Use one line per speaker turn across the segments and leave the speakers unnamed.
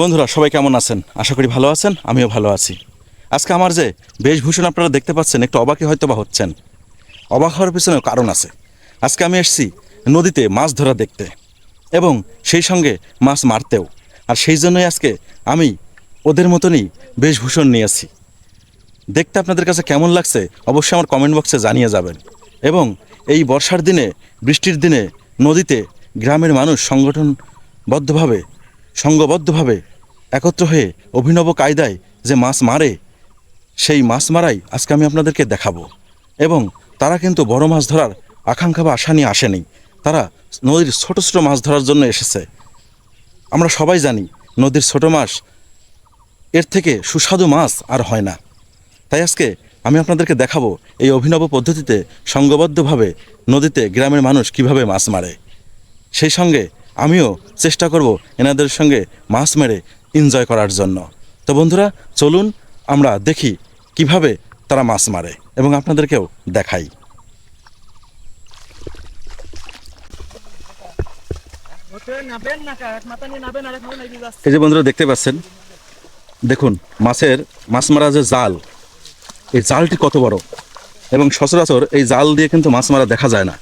বন্ধুরা, সবাই কেমন আছেন? আশা করি ভালো আছেন, আমিও ভালো আছি। আজকে আমার যে বেশভূষণ আপনারা দেখতে পাচ্ছেন, একটু অবাকই হয়তো বা হচ্ছেন। অবাক হওয়ার পিছনেও কারণ আছে। আজকে আমি এসেছি নদীতে মাছ ধরা দেখতে এবং সেই সঙ্গে মাছ মারতেও। আর সেই জন্যই আজকে আমি ওদের মতনই বেশভূষণ নিয়েছি দেখতে আপনাদের কাছে কেমন লাগছে, অবশ্যই আমার কমেন্ট বক্সে জানিয়ে যাবেন। এবং এই বর্ষার দিনে, বৃষ্টির দিনে নদীতে গ্রামের মানুষ সংগঠনবদ্ধভাবে সঙ্গবদ্ধভাবে একত্র হয়ে অভিনব কায়দায় যে মাছ মারে, সেই মাছ মারাই আজকে আমি আপনাদেরকে দেখাবো। এবং তারা কিন্তু বড় মাছ ধরার আকাঙ্ক্ষা বা আশা নিয়ে আসেনি। তারা নদীর ছোট ছোট মাছ ধরার জন্য এসেছে। আমরা সবাই জানি নদীর ছোট মাছ এর থেকে সুস্বাদু মাছ আর হয় না। তাই আজকে আমি আপনাদেরকে দেখাবো এই অভিনব পদ্ধতিতে সঙ্গবদ্ধভাবে নদীতে গ্রামের মানুষ কীভাবে মাছ মারে। সেই সঙ্গে আমিও চেষ্টা করব এনাদের সঙ্গে মাছ মেরে এনজয় করার জন্য। তো বন্ধুরা, চলুন আমরা দেখি কীভাবে তারা মাছ মারে এবং আপনাদেরকেও দেখাই। এই যে বন্ধুরা, দেখতে পাচ্ছেন? দেখুন, মাছের, মাছ মারা যে জাল, এই জালটি কত বড়? এবং সচরাচর এই জাল দিয়ে কিন্তু মাছ মারা দেখা যায় না।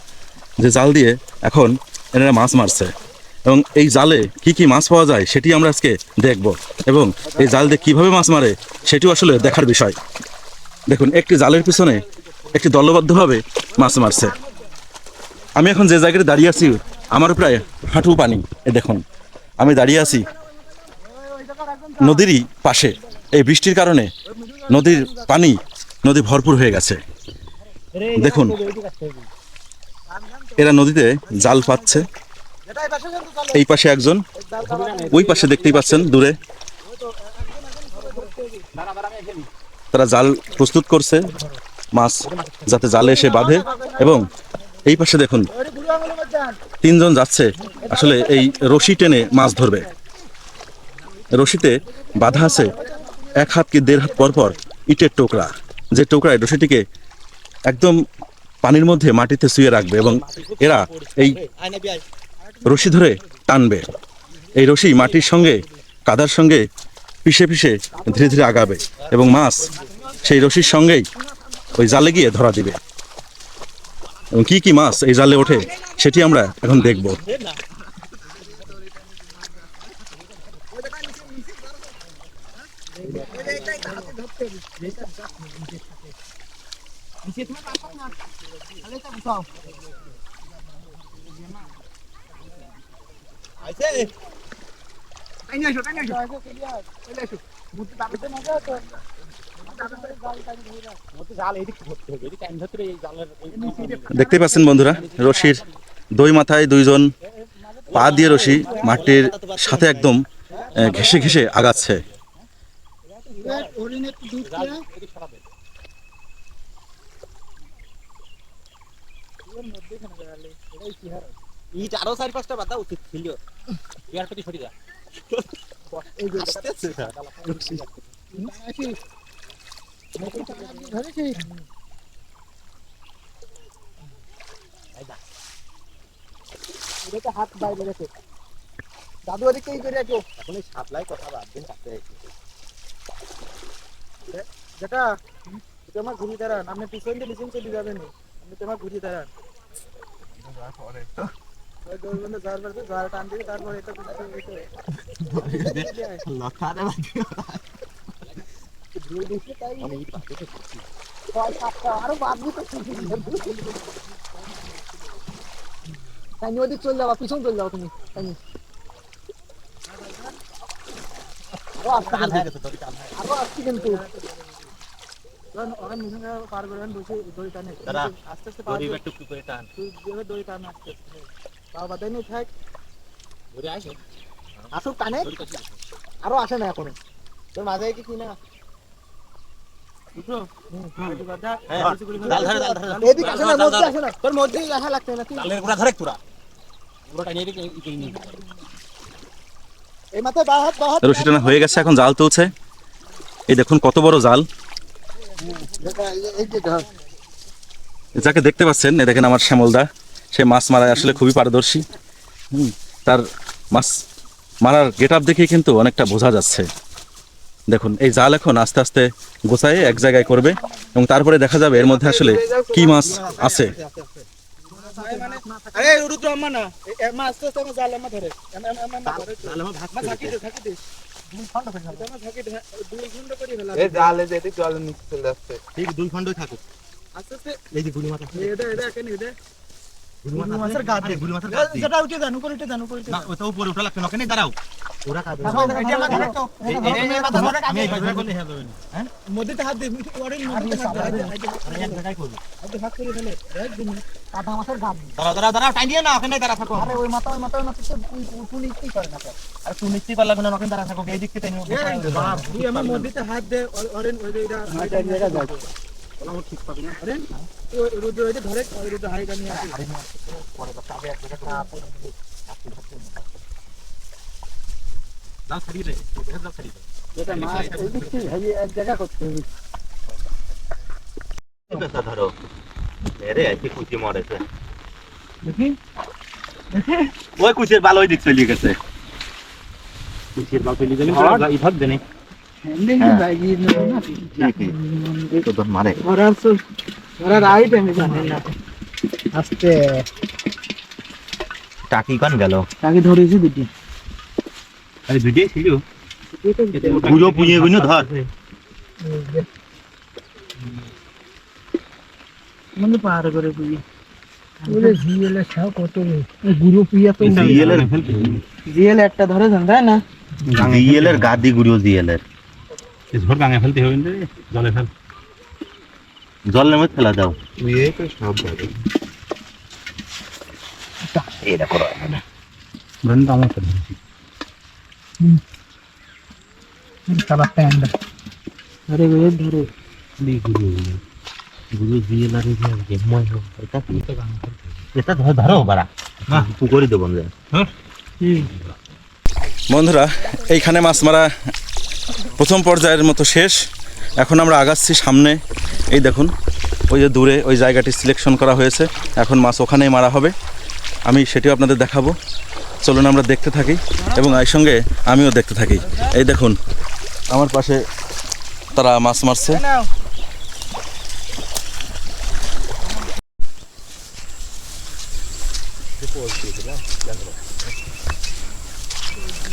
যে জাল দিয়ে এখন এনারা মাছ মারছে। এবং এই জালে কি কি মাছ পাওয়া যায় সেটি আমরা আজকে দেখব এবং এই জাল দিয়ে কীভাবে মাছ মারে সেটিও আসলে দেখার বিষয়। দেখুন, একটি জালের পিছনে একটি দলবদ্ধভাবে মাছ মারছে। আমি এখন যে জায়গায় দাঁড়িয়ে আছি, আমার প্রায় হাঁটু পানি। এ দেখুন, আমি দাঁড়িয়ে আছি নদীরই পাশে। এই বৃষ্টির কারণে নদীর পানি, নদী ভরপুর হয়ে গেছে। দেখুন, এরা নদীতে জাল পাচ্ছে। এই পাশে একজন। ওই পাশে দেখতেই পাচ্ছেন, দূরে। তারা জাল প্রস্তুত করছে, মাছ যাতে জালে এসে বাঁধে। এবং এই পাশে দেখুন, তিনজন যাচ্ছে। আসলে এই রশি টেনে মাছ ধরবে। রশিতে বাঁধা আছে এক হাত কি দেড় হাত পর পর ইটের টোকরা। যে টোকরায় রশিটিকে একদম পানির মধ্যে মাটিতে শুয়ে রাখবে এবং এরা এই রশি ধরে টানবে। এই রশি মাটির সঙ্গে, কাদার সঙ্গে পিষে পিষে ধীরে ধীরে আগাবে এবং মাছ সেই রশির সঙ্গেই ওই জালে গিয়ে ধরা দিবে। এবং কি কি মাছ এই জালে ওঠে সেটি আমরা এখন দেখব। দেখতে পাচ্ছেন বন্ধুরা রশির দই মাথায় দুইজন পা দিয়ে রশি মাটির সাথে একদম ঘেঁষে ঘেঁষে আগাচ্ছে।
ইট আরও চারি পাঁচটা বাধা উচিত ছিল। ইয়ার প্রতি
হাত বাইরে দাদু করে
এখন এই সাপ্লাই কথা বাদ দিন কাটতে
যেটা আমার ঘুরি দাঁড়ান আপনি পিছন দিয়ে পিছন চলে যাবেন। আপনি তোমার ঘুরি দাঁড়ান। পরে ওদিক চলে যাবা পিছন চলে যাও তুমি আরও আসছি কিন্তু মিশন পার করে বসে দড়ি টানে আস্তে আস্তে
দড়ি টান।
দড়ি টান আস্তে আস্তে তাও বাদাই নেই থাক
ধরে আসে
আসুক আরও আসে না এখনও। তোর মাঝে কি কি না
হ্যাঁ,
তোর মধ্যেই আসা না তুই।
ধরে তোরা নিয়ে
হয়ে গেছে এখন জাল তুলছে। এই দেখুন কত বড় জাল। যাকে দেখতে পাচ্ছেন এ দেখেন আমার শ্যামলদা। সে মাছ মারায় আসলে খুবই পারদর্শী। হুম, তার মাছ মারার গেট আপ দেখেই কিন্তু অনেকটা বোঝা যাচ্ছে। দেখুন এই জাল এখন আস্তে আস্তে গোছায় এক জায়গায় করবে এবং তারপরে দেখা যাবে এর মধ্যে আসলে কি মাছ আছে।
ঠিক দুই খণ্ডই থাকুক
আস্তে আস্তে।
এই যে গুড়ি মাথা
এটা এটা এখানে এটা মাছের গাদ।
আরে
দে। উঠে উপরে উঠে উপরে
না
যান।
ওটা উপরে উঠা লাগবে না ওখানে দাঁড়াও। ওরা
তো।
এই- আমি করলে হয়ে যাবে হ্যাঁ?
মধ্যেতে হাত দে ওরে মধ্যে হাত দে হাত দে, হাত দে,
আমি এক জায়গায় করব।
হাত ভাগ করে ফেলে একদিন কাটা মাছের গাদ।
দাঁড়াও দাঁড়াও দাঁড়াও টাইম দিয়ে না ওখানে দাঁড়া থাকো।
আরে ওই মাথা ওই মাথা ওই মাথা তো তুই তুই না
আর তুই নিশ্চয়ই পারলাম না ওখানে দাঁড়া থাকো এই দিক থেকে
তুই আমার হাত দে ওরে ওই
ঠিক পাবি না।
ওই রুদ্র ওইটা ধরে রুদ্র হাইটা নিয়ে আসে।
দাও ছাড়িয়ে দে দাও ছাড়িয়ে দে।
যেটা মাছ এই দিক থেকে এই এক জায়গা করতে হবে।
ধরো। এরে কি কুচি মরেছে।
দেখি।
ওই কুচির বাল ওই দিক চলে গেছে।
কুচির বাল দিলেন এই ভাগ দেনে।
হ্যাঁ।
জানি
টাকি কান গেল?
তাকে ধরেছি দুটি।
আরে ভিডিও ছিল। গুলো পুঁয়ে গুলো ধর।
মানে পার করে তুই ওরে জিএল এর ছাও কত গুরু পিয়া তো
জিএল এর
জিএল একটা ধরে যান না?
জিএল এর গাদি গুড়িও জিএল এর।
ঝোর গাঙে ফেলতে হবে না জলে ফেল।
জল নেমে ফেলা দাও। এটা করো
ব্রেন আমার ফেল
আরে ওই ধরে।
দি গুরু।
গুরু জিএল আর গেময় হোক এটা কি এটা ধর ধরো বাড়া। পুকুরি দেবো আমরা
বন্ধুরা এইখানে মাছ মারা প্রথম পর্যায়ের মতো শেষ। এখন আমরা আগাচ্ছি সামনে। এই দেখুন, ওই যে দূরে ওই জায়গাটি সিলেকশন করা হয়েছে। এখন মাছ ওখানেই মারা হবে। আমি সেটিও আপনাদের দেখাবো। চলুন আমরা দেখতে থাকি এবং এই সঙ্গে আমিও দেখতে থাকি। এই দেখুন, আমার পাশে তারা মাছ মারছে।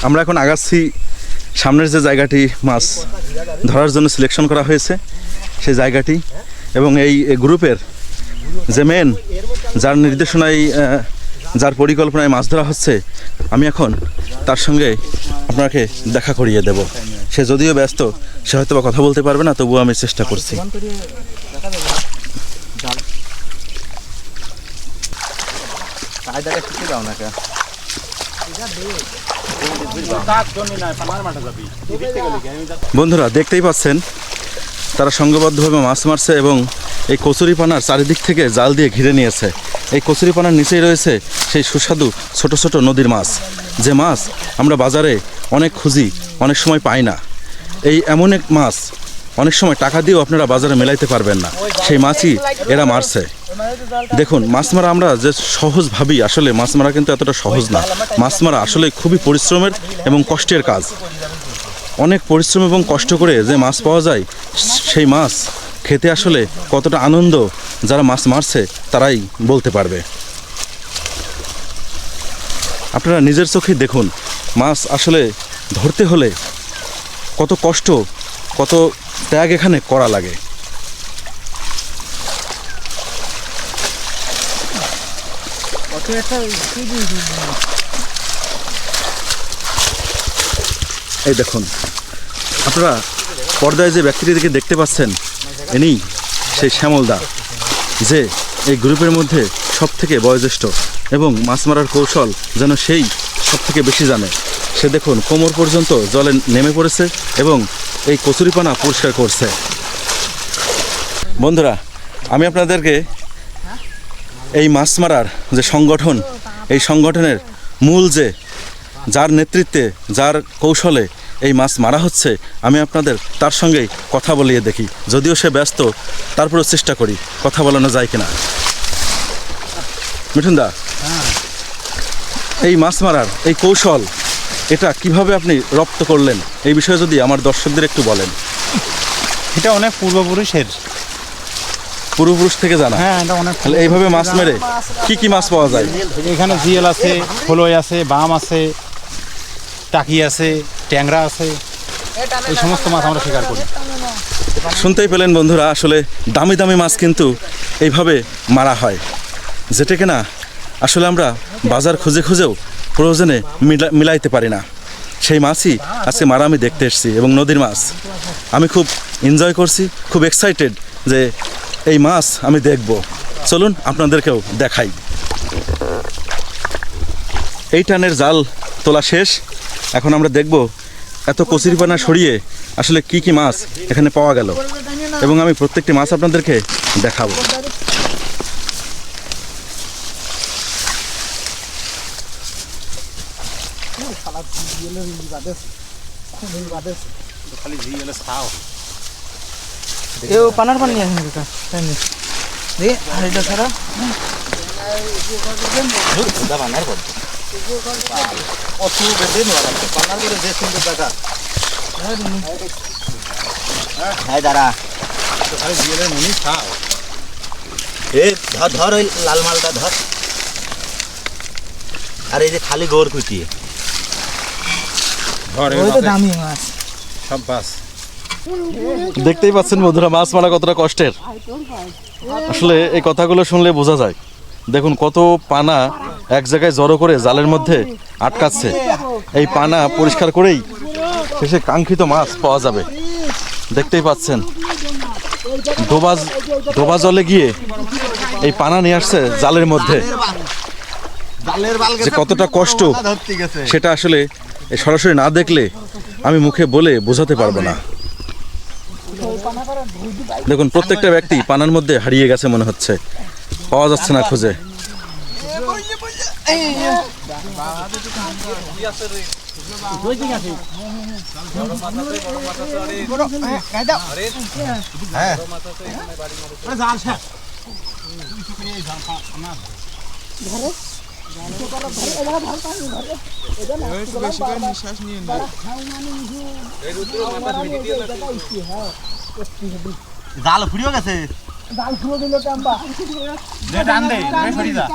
আমরা এখন আগাচ্ছি সামনের যে জায়গাটি মাছ ধরার জন্য সিলেকশন করা হয়েছে, সেই জায়গাটি এবং এই গ্রুপের যে মেন যার নির্দেশনায় যার পরিকল্পনায় মাছ ধরা হচ্ছে, আমি এখন তার সঙ্গে আপনাকে দেখা করিয়ে দেব। সে যদিও ব্যস্ত, সে হয়তো বা কথা বলতে পারবে না, তবুও আমি চেষ্টা করছি।
দাও না
বন্ধুরা, দেখতেই পাচ্ছেন, তারা সংঘবদ্ধভাবে মাছ মারছে এবং এই কচুরিপানার চারিদিক থেকে জাল দিয়ে ঘিরে নিয়েছে। এই কচুরিপানার নিচেই রয়েছে সেই সুস্বাদু ছোট ছোট নদীর মাছ। যে মাছ আমরা বাজারে অনেক খুঁজি, অনেক সময় পাই না। এই এমন এক মাছ অনেক সময় টাকা দিয়েও আপনারা বাজারে মেলাইতে পারবেন না। সেই মাছই এরা মারছে। দেখুন, মাছ মারা আমরা যে সহজ ভাবি, আসলে মাছ মারা কিন্তু এতটা সহজ না। মাছ মারা আসলে খুবই পরিশ্রমের এবং কষ্টের কাজ। অনেক পরিশ্রম এবং কষ্ট করে যে মাছ পাওয়া যায়, সেই মাছ খেতে আসলে কতটা আনন্দ যারা মাছ মারছে, তারাই বলতে পারবে। আপনারা নিজের চোখে দেখুন, মাছ আসলে ধরতে হলে কত কষ্ট কত ত্যাগ এখানে করা লাগে? এই দেখুন, আপনারা পর্দায় যে ব্যক্তিটিকে দেখতে পাচ্ছেন, ইনি সেই শ্যামলদা, যে এই গ্রুপের মধ্যে সব থেকে বয়োজ্যেষ্ঠ এবং মাছ মারার কৌশল যেন সেই সব থেকে বেশি জানে। সে দেখুন, কোমর পর্যন্ত জলে নেমে পড়েছে এবং এই কচুরিপানা পরিষ্কার করছে। বন্ধুরা, আমি আপনাদেরকে এই মাছ মারার যে সংগঠন, এই সংগঠনের মূল যে, যার নেতৃত্বে, যার কৌশলে এই মাছ মারা হচ্ছে, আমি আপনাদের তার সঙ্গেই কথা বলিয়ে দেখি। যদিও সে ব্যস্ত, তারপরেও চেষ্টা করি, কথা বলানো যায় কিনা। মিঠুন দা এই মাছ মারার এই কৌশল এটা কীভাবে আপনি রপ্ত করলেন? এই বিষয়ে যদি আমার দর্শকদের একটু বলেন।
এটা অনেক পূর্বপুরুষের।
পূর্বপুরুষ থেকে জানা?
হ্যাঁ এটা অনেক
তাহলে এইভাবে মাছ মেরে কি কি মাছ পাওয়া যায়?
এখানে জিয়েল আছে ফলই আছে বাম আছে টাকি আছে ট্যাংরা আছে। এই সমস্ত মাছ আমরা শিকার করি।
শুনতেই পেলেন বন্ধুরা আসলে দামি দামি মাছ কিন্তু এইভাবে মারা হয়। যেটা কিনা আসলে আমরা বাজার খুঁজে খুঁজেও প্রয়োজনে মিলা- মিলাইতে পারি না। সেই মাছই আজকে মারা আমি দেখতে এসেছি এবং নদীর মাছ। আমি খুব এনজয় করছি, খুব এক্সাইটেড যে এই মাছ আমি দেখব। চলুন আপনাদেরকেও দেখাই। এই টানের জাল তোলা শেষ। এখন আমরা দেখব এত কচুরিপানা সরিয়ে আসলে কি কি মাছ এখানে পাওয়া গেল। এবং আমি প্রত্যেকটি মাছ আপনাদেরকে দেখাবো।
খালি জিয়েলে খাও।
এও পানার পানি আছে কাকা তাই নি দে আর এটা
হ্যাঁ দাঁড়া।
খালি জিয়েলের মনি খাও।
এ ধর ধর ওই লাল মালটা ধর। আর এই যে খালি গোর কুচি
ধর
ওই তো দামি মাছ।
সব বাস
দেখতেই পাচ্ছেন বন্ধুরা মাছ মারা কতটা কষ্টের। আসলে এই কথাগুলো শুনলে বোঝা যায়। দেখুন কত পানা এক জায়গায় জড়ো করে জালের মধ্যে আটকাচ্ছে। এই পানা পরিষ্কার করেই শেষে কাঙ্ক্ষিত মাছ পাওয়া যাবে। দেখতেই পাচ্ছেন ডোবা ডোবা জলে গিয়ে এই পানা নিয়ে আসছে জালের মধ্যে। যে কতটা কষ্ট সেটা আসলে সরাসরি না দেখলে আমি মুখে বলে বোঝাতে পারব না। দেখুন, প্রত্যেকটা ব্যক্তি পানার মধ্যে হারিয়ে গেছে মনে হচ্ছে। পাওয়া যাচ্ছে না খুঁজে।
জাল ফুরিয়ে গেছে।
দে টান দে দে সরি যা।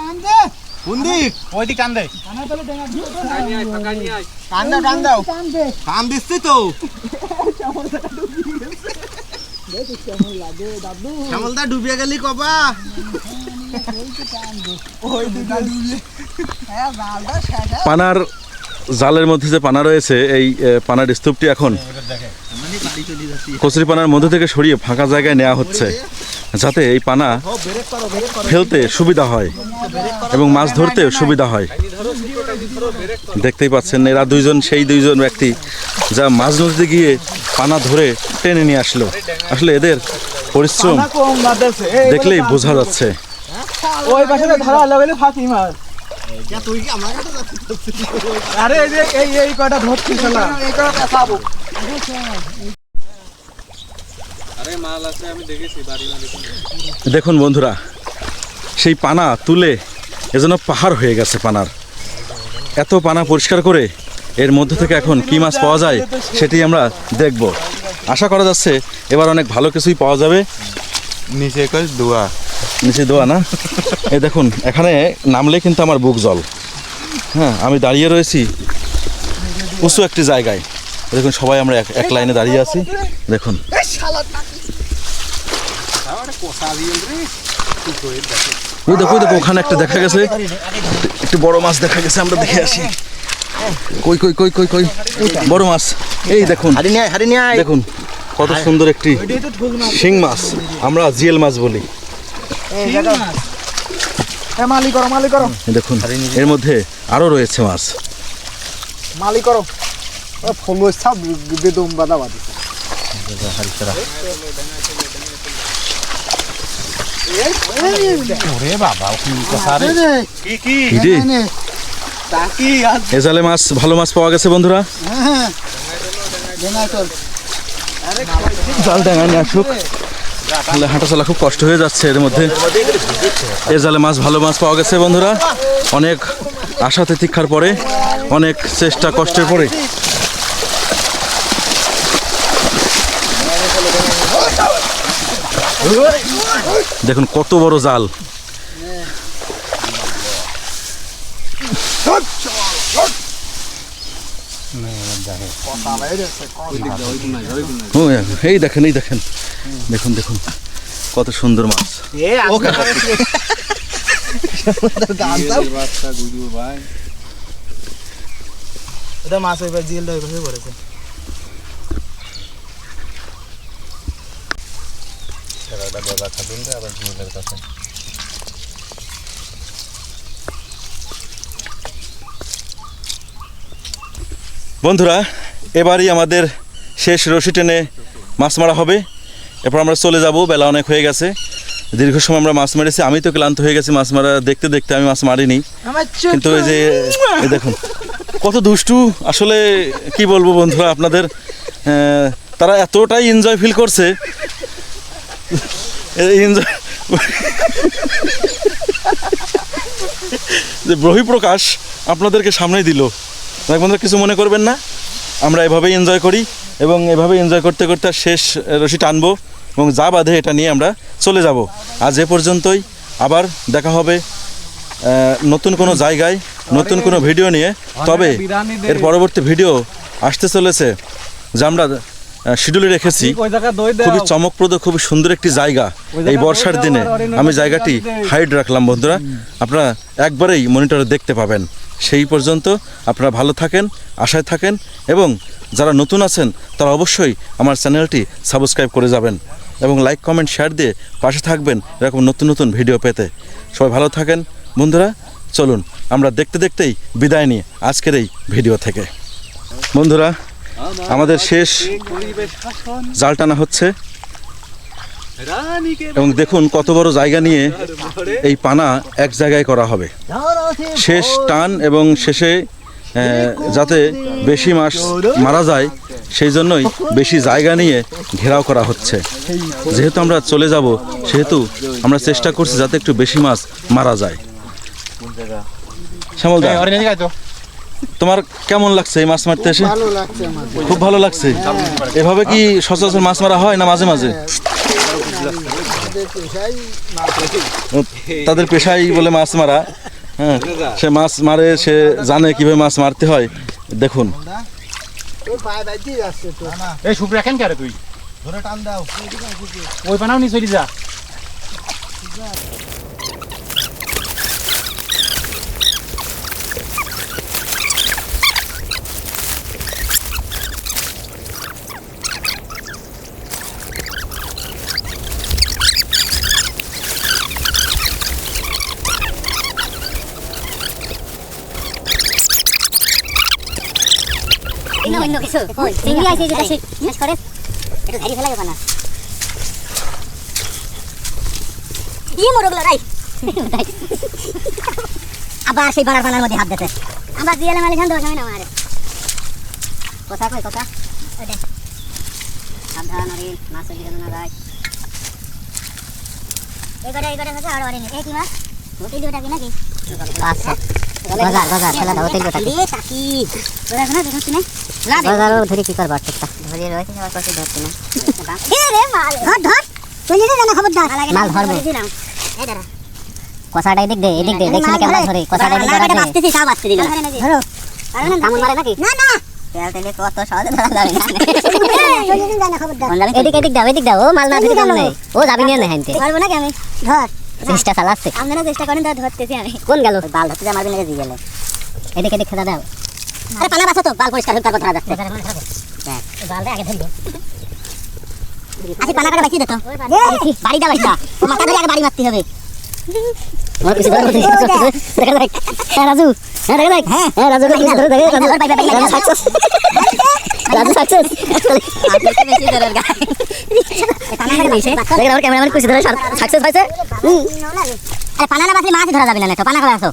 কোন দিক
ওই দিক টান দে।
টান দাও টান দাও। টান দিচ্ছি তো। শ্যামলদা ডুবিয়ে গেলি কবা?
পানার জালের মধ্যে যে পানা রয়েছে, এই পানার স্তূপটি এখন কচুরি পানার মধ্যে থেকে সরিয়ে ফাঁকা জায়গায় নেওয়া হচ্ছে, যাতে এই পানা ফেলতে সুবিধা হয় এবং মাছ ধরতেও সুবিধা হয়। দেখতেই পাচ্ছেন এরা দুইজন, সেই দুইজন ব্যক্তি যা মাছ নদীতে গিয়ে পানা ধরে টেনে নিয়ে আসলো। আসলে এদের পরিশ্রম দেখলেই বোঝা যাচ্ছে।
ওই পাশে ধরা ফাঁকি মাছ? আরে এই যে এই এই ধরছি এই
দেখুন বন্ধুরা সেই পানা তুলে এজন্য পাহাড় হয়ে গেছে পানার। এত পানা পরিষ্কার করে এর মধ্যে থেকে এখন কি মাছ পাওয়া যায় সেটি আমরা দেখব। আশা করা যাচ্ছে এবার অনেক ভালো কিছুই পাওয়া যাবে।
নিচে কই? দোয়া।
নিচে দোয়া না? এই দেখুন এখানে নামলে কিন্তু আমার বুক জল। হ্যাঁ আমি দাঁড়িয়ে রয়েছি উঁচু একটি জায়গায়। দেখুন সবাই আমরা এক- এক লাইনে দাঁড়িয়ে আছি। দেখুন। ওই দেখো ওই দেখো ওখানে একটা দেখা গেছে। একটু বড় মাছ দেখা গেছে আমরা দেখে আসি। কই কই কই কই কই? বড় মাছ। এই দেখুন দেখুন কত সুন্দর একটি শিং মাছ। আমরা জিয়েল মাছ বলি। দেখুন এর মধ্যে আরও রয়েছে মাছ।
মালি করো। সব বেদম বাদা বাদি।
ওরে বাবা কি কথা রে।
কি কি
কি রে?
তাকি আজ
এ জালে মাছ ভালো মাছ পাওয়া গেছে বন্ধুরা।
হ্যাঁ।
জাল ডাঙায় নিয়ে আসুক। তাহলে হাঁটা চলা খুব কষ্ট হয়ে যাচ্ছে এর মধ্যে। এ জালে মাছ ভালো মাছ পাওয়া গেছে বন্ধুরা। অনেক আশা তিতিক্ষার পরে অনেক চেষ্টা কষ্টের পরে। দেখুন কত বড় জাল। এই দেখেন এই দেখেন। দেখুন দেখুন। কত সুন্দর মাছ।
এটা মাছ ওইবার জিলটা ওইভাবে করেছে
বন্ধুরা এবারই আমাদের শেষ রশি টেনে মাছ মারা হবে। এরপর আমরা চলে যাব বেলা অনেক হয়ে গেছে। দীর্ঘ সময় আমরা মাছ মেরেছি আমি তো ক্লান্ত হয়ে গেছি মাছ মারা দেখতে দেখতে আমি মাছ মারিনি। কিন্তু এই যে দেখুন কত দুষ্টু। আসলে কি বলব বন্ধুরা আপনাদের আহ, তারা এতটাই এনজয় ফিল করছে। এনজয় যে বহিঃপ্রকাশ আপনাদেরকে সামনে দিল। বন্ধুরা কিছু মনে করবেন না। আমরা এভাবেই এনজয় করি এবং এভাবে এনজয় করতে করতে শেষ রশি টানবো এবং যা বাঁধে এটা নিয়ে আমরা চলে যাব। আজ এ পর্যন্তই। আবার দেখা হবে নতুন কোনো জায়গায় নতুন কোনো ভিডিও নিয়ে। তবে এর পরবর্তী ভিডিও আসতে চলেছে যা আমরা শিডিউলে রেখেছি। খুবই চমকপ্রদ খুবই সুন্দর একটি জায়গা। এই বর্ষার দিনে আমি জায়গাটি হাইড রাখলাম বন্ধুরা। আপনারা একবারেই মনিটরে দেখতে পাবেন। সেই পর্যন্ত আপনারা ভালো থাকেন, আশায় থাকেন এবং যারা নতুন আছেন, তারা অবশ্যই আমার চ্যানেলটি সাবস্ক্রাইব করে যাবেন এবং লাইক, কমেন্ট, শেয়ার দিয়ে পাশে থাকবেন এরকম নতুন নতুন ভিডিও পেতে। সবাই ভালো থাকেন। বন্ধুরা, চলুন, আমরা দেখতে দেখতেই বিদায় নিই আজকের এই ভিডিও থেকে। বন্ধুরা, আমাদের শেষ জাল টানা হচ্ছে। এবং দেখুন কত বড় জায়গা নিয়ে এই পানা এক জায়গায় করা হবে। শেষ টান এবং শেষে যাতে বেশি মাছ মারা যায়, সেই জন্যই বেশি জায়গা নিয়ে ঘেরাও করা হচ্ছে। যেহেতু আমরা চলে যাব, সেহেতু আমরা চেষ্টা করছি যাতে একটু বেশি মাছ মারা যায়। শ্যামল তোমার কেমন লাগছে এই মাছ মারতে এসে?
ভালো লাগছে আমার।
খুব ভালো লাগছে। এভাবে কি সচরাচর মাছ মারা হয় না মাঝে মাঝে? তাদের পেশাই বলে মাছ মারা। হ্যাঁ সে মাছ মারে সে জানে কীভাবে মাছ মারতে হয়। দেখুন।
এই সুপ রাখেন কে তুই?
ধরে টান দাও।
ওই বানাও নি চলি যা।
অন্য অন্য কিছু। চিংড়ি আছে যেটা শেষ করে। একটু ফেলা যাবে না। ইয়ে মোরগুলো রাই আবার সেই বাড়ার বানার মধ্যে হাত দিতে। আবার দিয়ে মালে না আমার। কথা কই কথা? দেখ। সাবধান মাছ দিকে না যায় এই করে এই করে হচ্ছে আর ওরে এই কি মাছ? হোটেল দিওটা কি নাকি? আচ্ছা। বাজার বাজার খেলা দাও হোটেল দিওটা রে কাকি না? দেখছ না বাজারও ধরে কি করবা একটা ধরে রয়েছে সবার কাছে ধরতে না। এ রে মাল। ধর ধর। তুই নিজে জানা খবরদার। মাল ধরবো। এই দাঁড়া। কষাটা এদিক দে এদিক দে দেখছিলি কেমন ধরে। কষাটা এদিক ধরে বাঁচতেছি সব বাঁচতে দিল ধরো কামড় মারে নাকি? না না। তেল তেলে না এদিক এদিক দাও এদিক দাও ও মাল না ধরে কেমন ও যাবি নিয়ে না হেনতে ধরবো নাকি আমি? ধর। চেষ্টা চালাচ্ছে আপনারা চেষ্টা করেন ধর ধরতেছি আমি কোন গেল বাল ধরতে যা মারবি নাকি জি গেলে এদিক খেদা দাও আরে পানা বাঁচো তো বাল পরিষ্কার হোক তারপর ধরা যাচ্ছে হ্যাঁ, বালটা আগে ধরবো আচ্ছা পানা কাটা বাঁচিয়ে দিত বাড়ি দা বাড়িটা মাথা ধরে আগে বাড়ি মারতে হবে আমার দেখা যাক হ্যাঁ রাজু হ্যাঁ দেখা হ্যাঁ হ্যাঁ রাজু দেখে রাজু সাকসেস দেখেন আমার ক্যামেরাম্যান ধরে আরে পানা না বাঁচলে মাছ ধরা যাবে না তো পানা করে আসো